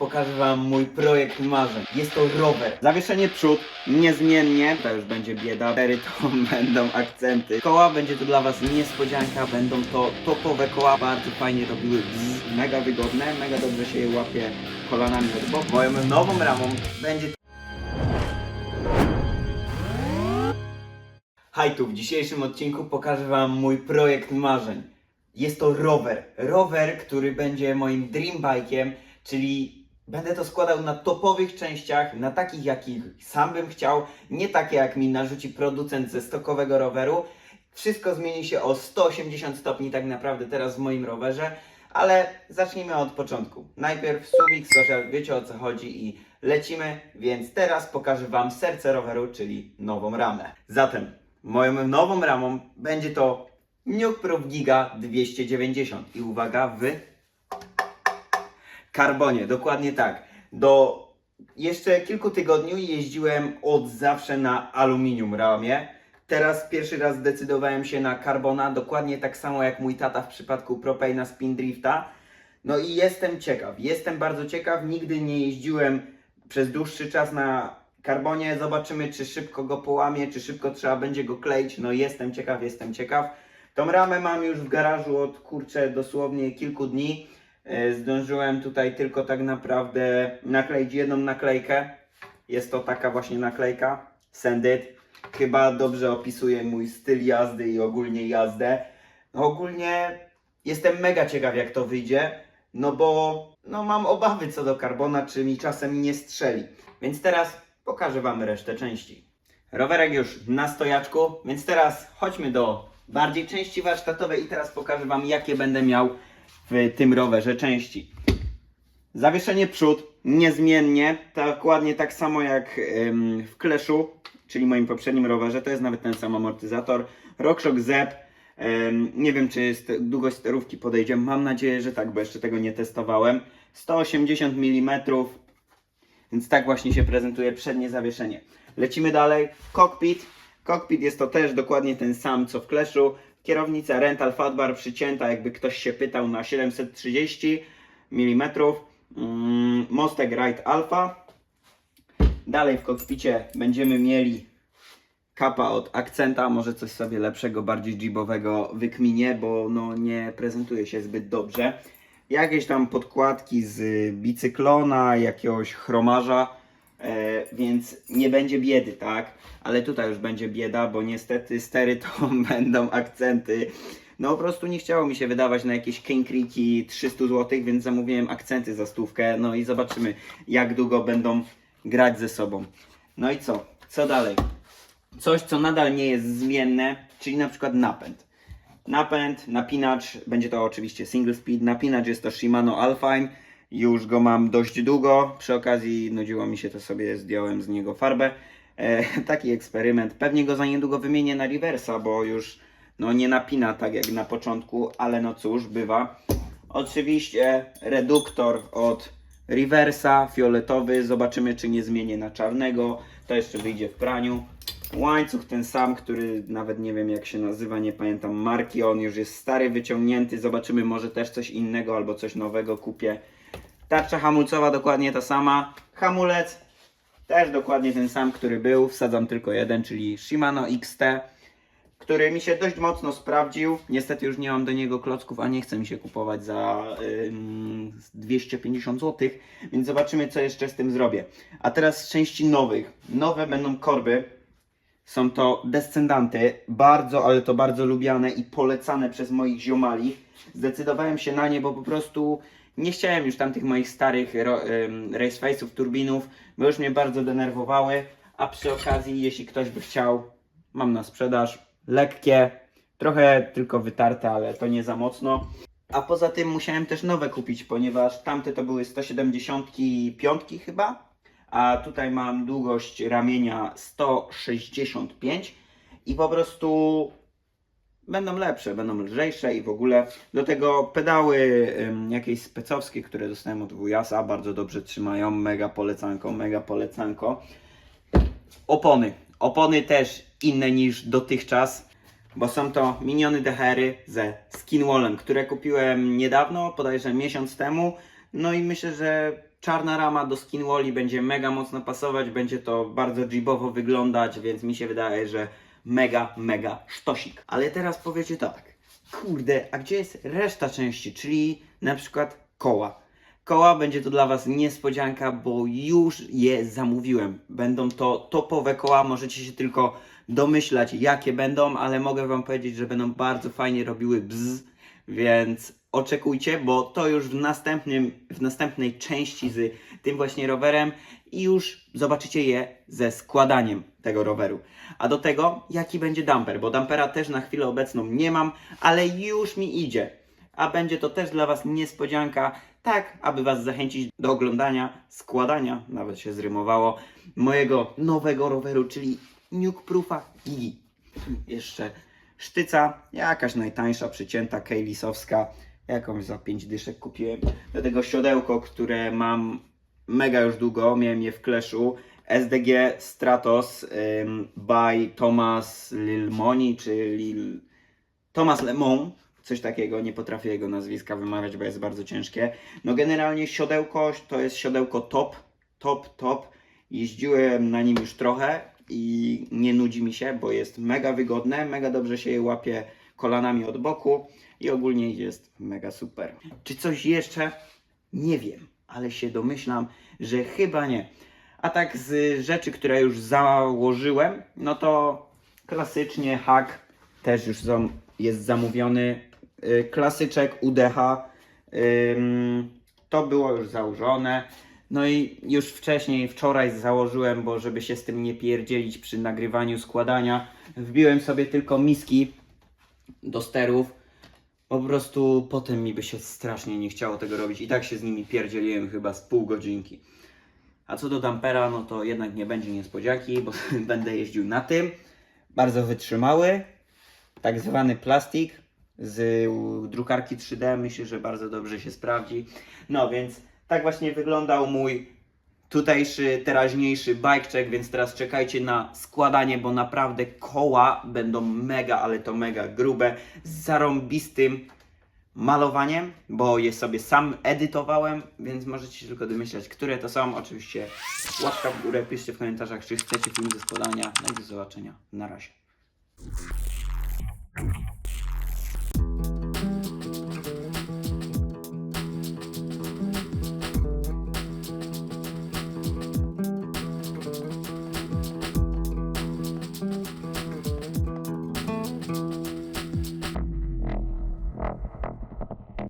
pokażę Wam mój projekt marzeń. Jest to rower. Zawieszenie przód, niezmiennie. To już będzie bieda. Cztery to będą akcenty. Koła będzie to dla Was niespodzianka. Będą to topowe koła. Bardzo fajnie robiły bzz, mega wygodne. Mega dobrze się je łapie kolanami od boku. Moją nową ramą będzie Hej tu, w dzisiejszym odcinku pokażę Wam mój projekt marzeń. Jest to rower. Rower, który będzie moim dream bike'iem, czyli będę to składał na topowych częściach, na takich jakich sam bym chciał, nie takie jak mi narzuci producent ze stokowego roweru. Wszystko zmieni się o 180 stopni tak naprawdę teraz w moim rowerze, ale zacznijmy od początku. Najpierw subik, social, wiecie o co chodzi i lecimy, więc teraz pokażę Wam serce roweru, czyli nową ramę. Zatem moją nową ramą będzie to Nuke Giga 290 i uwaga w karbonie, dokładnie tak. Do jeszcze kilku tygodni jeździłem od zawsze na aluminium ramie. Teraz pierwszy raz zdecydowałem się na karbona, dokładnie tak samo jak mój tata w przypadku Propaina Spin Drifta. No i jestem ciekaw, jestem bardzo ciekaw, nigdy nie jeździłem przez dłuższy czas na karbonie, zobaczymy czy szybko go połamie, czy szybko trzeba będzie go kleić, no jestem ciekaw, jestem ciekaw. Tą ramę mam już w garażu od kurczę dosłownie kilku dni. E, Zdążyłem tutaj tylko tak naprawdę nakleić jedną naklejkę. Jest to taka właśnie naklejka, Sendit. Chyba dobrze opisuje mój styl jazdy i ogólnie jazdę. Ogólnie jestem mega ciekaw jak to wyjdzie, no bo no mam obawy co do karbona, czy mi czasem nie strzeli. Więc teraz pokażę Wam resztę części. Rowerek już na stojaczku, więc teraz chodźmy do bardziej części warsztatowej i teraz pokażę Wam jakie będę miał w tym rowerze części. Zawieszenie przód niezmiennie, dokładnie tak samo jak w Clash'u, czyli moim poprzednim rowerze, to jest nawet ten sam amortyzator. RockShox ZEP, nie wiem czy długość sterówki podejdzie, mam nadzieję, że tak, bo jeszcze tego nie testowałem. 180 mm, więc tak właśnie się prezentuje przednie zawieszenie. Lecimy dalej. Cockpit. Cockpit jest to też dokładnie ten sam co w Clash'u. Kierownica Rental Fatbar przycięta, jakby ktoś się pytał, na 730 mm. Mostek Ride Alpha. Dalej w kokpicie będziemy mieli kapa od akcenta, może coś sobie lepszego, bardziej jeepowego wykminie, bo no nie prezentuje się zbyt dobrze. Jakieś tam podkładki z bicyklona, jakiegoś chromarza, więc nie będzie biedy, tak? Ale tutaj już będzie bieda, bo niestety stery to będą akcenty. No po prostu nie chciało mi się wydawać na jakieś Creeki 300 zł, więc zamówiłem akcenty za stówkę. No i zobaczymy jak długo będą grać ze sobą. No i co? Co dalej? Coś, co nadal nie jest zmienne, czyli na przykład napęd. Napęd, napinacz, będzie to oczywiście single speed. Napinacz jest to Shimano Alpine. Już go mam dość długo. Przy okazji nudziło mi się to sobie, zdjąłem z niego farbę. E, taki eksperyment. Pewnie go za niedługo wymienię na reversa, bo już no, nie napina tak jak na początku, ale no cóż, bywa. Oczywiście reduktor od reversa, fioletowy. Zobaczymy, czy nie zmienię na czarnego. To jeszcze wyjdzie w praniu. Łańcuch ten sam, który nawet nie wiem jak się nazywa, nie pamiętam marki. On już jest stary, wyciągnięty. Zobaczymy, może też coś innego albo coś nowego kupię. Tarcza hamulcowa dokładnie ta sama. Hamulec też dokładnie ten sam, który był. Wsadzam tylko jeden, czyli Shimano XT, który mi się dość mocno sprawdził. Niestety już nie mam do niego klocków, a nie chce mi się kupować za ym, 250 zł, więc zobaczymy, co jeszcze z tym zrobię. A teraz z części nowych. Nowe będą korby. Są to descendanty, bardzo, ale to bardzo lubiane i polecane przez moich ziomali. Zdecydowałem się na nie, bo po prostu nie chciałem już tamtych moich starych raceface'ów, turbinów, bo już mnie bardzo denerwowały. A przy okazji, jeśli ktoś by chciał, mam na sprzedaż. Lekkie, trochę tylko wytarte, ale to nie za mocno. A poza tym musiałem też nowe kupić, ponieważ tamte to były 175 chyba, a tutaj mam długość ramienia 165 i po prostu będą lepsze, będą lżejsze i w ogóle. Do tego pedały jakieś specowskie, które dostałem od wujasa, bardzo dobrze trzymają, mega polecanko, mega polecanko. Opony. Opony też inne niż dotychczas, bo są to miniony DHR-y ze Skinwallem, które kupiłem niedawno, bodajże miesiąc temu. No i myślę, że czarna rama do Skinwalli będzie mega mocno pasować, będzie to bardzo jeepowo wyglądać, więc mi się wydaje, że mega, mega sztosik. Ale teraz powiecie tak, kurde, a gdzie jest reszta części, czyli na przykład koła? Koła będzie to dla Was niespodzianka, bo już je zamówiłem. Będą to topowe koła, możecie się tylko domyślać jakie będą, ale mogę Wam powiedzieć, że będą bardzo fajnie robiły bzz, więc oczekujcie, bo to już w, następnym, w następnej części z tym właśnie rowerem i już zobaczycie je ze składaniem tego roweru. A do tego, jaki będzie damper, bo dampera też na chwilę obecną nie mam, ale już mi idzie. A będzie to też dla Was niespodzianka, tak aby Was zachęcić do oglądania, składania, nawet się zrymowało, mojego nowego roweru, czyli Nuke Proofa Gigi. Jeszcze sztyca, jakaś najtańsza, przycięta, kejlisowska, jakąś za 5 dyszek kupiłem. Do tego siodełko, które mam mega już długo, miałem je w Clash'u. SDG Stratos ym, by Thomas Lilmoni, czy Lil... Thomas Lemon, coś takiego, nie potrafię jego nazwiska wymawiać, bo jest bardzo ciężkie. No generalnie siodełko to jest siodełko top, top, top. Jeździłem na nim już trochę i nie nudzi mi się, bo jest mega wygodne, mega dobrze się je łapie kolanami od boku i ogólnie jest mega super. Czy coś jeszcze? Nie wiem, ale się domyślam, że chyba nie. A tak z rzeczy, które już założyłem, no to klasycznie hak też już jest zamówiony. Y, Klasyczek UDH. To było już założone. No i już wcześniej, wczoraj założyłem, bo żeby się z tym nie pierdzielić przy nagrywaniu składania, wbiłem sobie tylko miski do sterów. Po prostu potem mi by się strasznie nie chciało tego robić. I tak się z nimi pierdzieliłem chyba z pół godzinki. A co do dampera, no to jednak nie będzie niespodzianki, bo będę jeździł na tym. Bardzo wytrzymały, tak zwany plastik z drukarki 3D. Myślę, że bardzo dobrze się sprawdzi. No więc tak właśnie wyglądał mój tutejszy, teraźniejszy bike check, więc teraz czekajcie na składanie, bo naprawdę koła będą mega, ale to mega grube, z zarąbistym malowaniem, bo je sobie sam edytowałem, więc możecie tylko domyślać, które to są. Oczywiście łapka w górę, piszcie w komentarzach, czy chcecie film ze składania. No i do zobaczenia. Na razie.